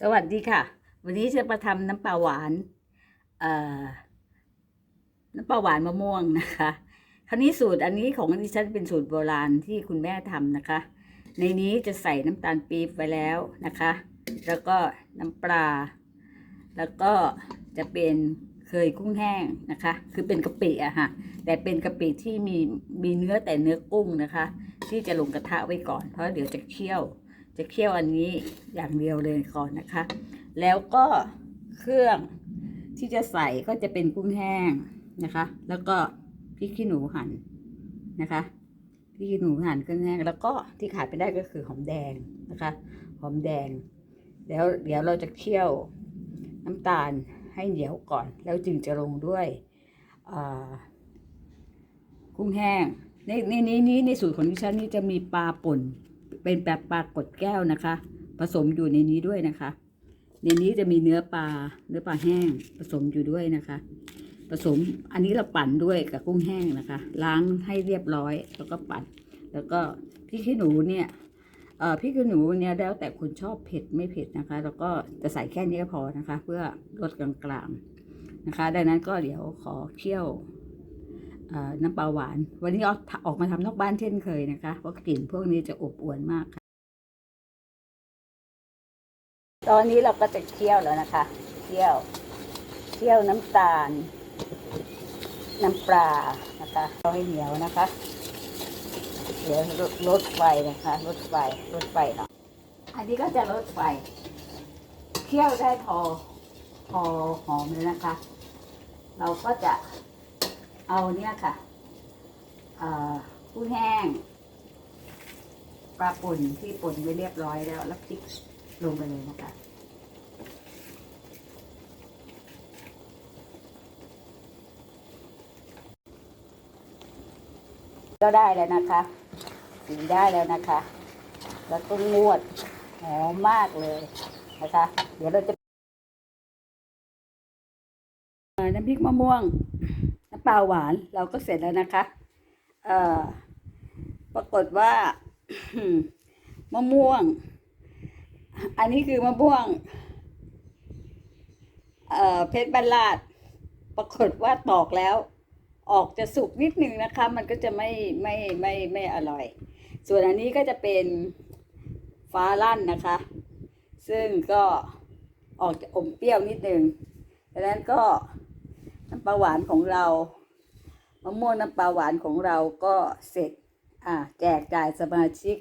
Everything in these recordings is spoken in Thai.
สวัสดีค่ะ วันนี้จะมาทำน้ำปลาหวานเอ่อน้ำปลาหวานมะม่วงนะคะ คราวนี้สูตรอันนี้ของดิฉันเป็นสูตรโบราณที่คุณแม่ทำนะคะ ในนี้จะใส่น้ำตาลปี๊บไว้แล้วนะคะ แล้วก็น้ำปลา แล้วก็จะเป็นเคยกุ้งแห้งนะคะ คือเป็นกะปิอะค่ะ แต่เป็นกะปิที่มีมีเนื้อแต่เนื้อกุ้งนะคะ ที่จะลงกระทะไว้ก่อน เพราะเดี๋ยวจะเคี่ยว จะเคี่ยวอันนี้อย่างเดียวเลยก่อนนะคะ แล้วก็เครื่องที่จะใส่ก็จะเป็นกุ้งแห้งนะคะ แล้วก็พริกขี้หนูหั่นนะคะพริกขี้หนูหั่นกุ้งแห้งแล้วก็ที่ขาดไปได้ก็คือหอมแดงนะคะ หอมแดง แล้วเดี๋ยวเราจะเคี่ยวน้ำตาลให้เหนียวก่อน แล้วจึงจะลงด้วยกุ้งแห้งในในนี้นี้ในสูตรของดิฉันนี่จะมีปลาป่น เป็นแบบปลากดแก้วนะคะ ผสมอยู่ในนี้ด้วยนะคะ ในนี้จะมีเนื้อปลาเนื้อปลาแห้งผสมอยู่ด้วยนะคะ ผสมอันนี้เราปั่นด้วยกับกุ้งแห้งนะคะ ล้างให้เรียบร้อยแล้วก็ปั่น แล้วก็พริกขี้หนูเนี่ยเอ่อพริกขี้หนูเนี่ยแล้วแต่คนชอบเผ็ดไม่เผ็ดนะคะ แล้วก็จะใส่แค่นี้ก็พอนะคะ เพื่อลดกลางๆนะคะ ดังนั้นก็เดี๋ยวขอเคี่ยว น้ำปลาหวาน วันนี้ออกออกมาทำนอกบ้านเช่นเคยนะคะ เพราะกลิ่นพวกนี้จะอบอวนมากค่ะ ตอนนี้เราก็จะเคี่ยวแล้วนะคะ เคี่ยว เคี่ยวน้ำตาล น้ำปลานะคะเอาให้เหนียวนะคะ เดี๋ยวลดลดไฟนะคะ ลดไฟ ลดไฟเนาะ อันนี้ก็จะลดไฟ เคี่ยวได้พอ พอหอมเลยนะคะ เราก็จะ เอาเนี่ยค่ะกุ้งแห้งปลาป่นที่ป่นไว้เรียบร้อยแล้ว แล้วพริกลงไปเลยนะคะก็ได้แล้วนะคะสีได้แล้วนะคะ แล้วก็นวดหอมมากเลยนะคะ เดี๋ยวเราจะน้ำพริกมะม่วงำปลาหวานเราก็เสร็จแล้วนะคะ เอ่อ ปรากฏว่ามะม่วง อันนี้คือมะม่วง เอ่อ เพชรบรรลาด ปรากฏว่าตอกแล้ว ออกจะสุกนิดนึงนะคะ มันก็จะไม่ไม่ไม่ไม่อร่อย ส่วนอันนี้ก็จะเป็นฟ้าลั่นนะคะ ซึ่งก็ออกจะอมเปรี้ยวนิดนึงดังนั้นก็ น้ำปลาหวานของเรามะม่วงน้ำปลาหวานของเราก็เสร็จอ่าแจกจ่ายสมาชิก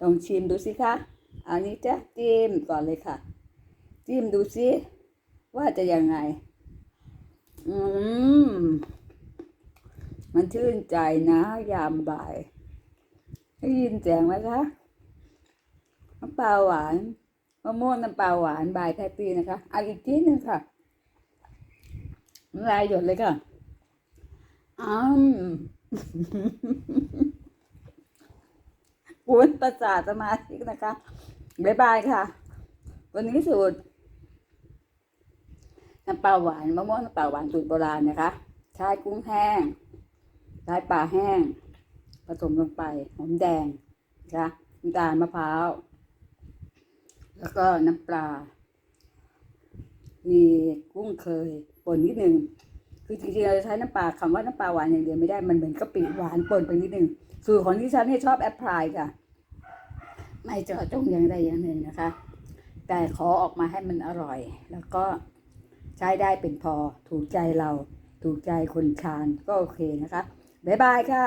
ลองชิมดูสิคะอันนี้จะจิ้มก่อนเลยค่ะ จิ้มดูสิว่าจะยังไง อืม มันชื่นใจนะ ยามบ่าย ได้ยินเสียงไหมคะน้ำปลาหวานมะม่วงน้ำปลาหวานบายแท็ตี้นะคะเอาอีกทีหนึ่งค่ะ น้ำลายหยดเลยค่ะอืมกวนประสาทสมาธินะคะบ๊ายบายค่ะ วันนี้สูตรน้ำปลาหวานมะม่วงน้ำปลาหวานสูตรโบราณนะคะ ใช้กุ้งแห้งใช้ปลาแห้ง ผสมลงไปหอมแดงนะคะน้ำตาลมะพร้าว แล้วก็น้ำปลา มีกุ้งเคย ป่นนิดนึงคือจริงๆเราจะใช้น้ำปลาคำว่าน้ำปลาหวานอย่างเดียวไม่ได้มันเหมือนกะปิหวานป่นไปนิดนึงสูตรของที่ฉันเนี่ยชอบแอปพลายค่ะ ไม่เจาะจงอย่างใดอย่างหนึ่งนะคะ แต่ขอออกมาให้มันอร่อย แล้วก็ใช้ได้เป็นพอถูกใจเราถูกใจคนทานก็โอเคนะคะบ๊ายบายค่ะ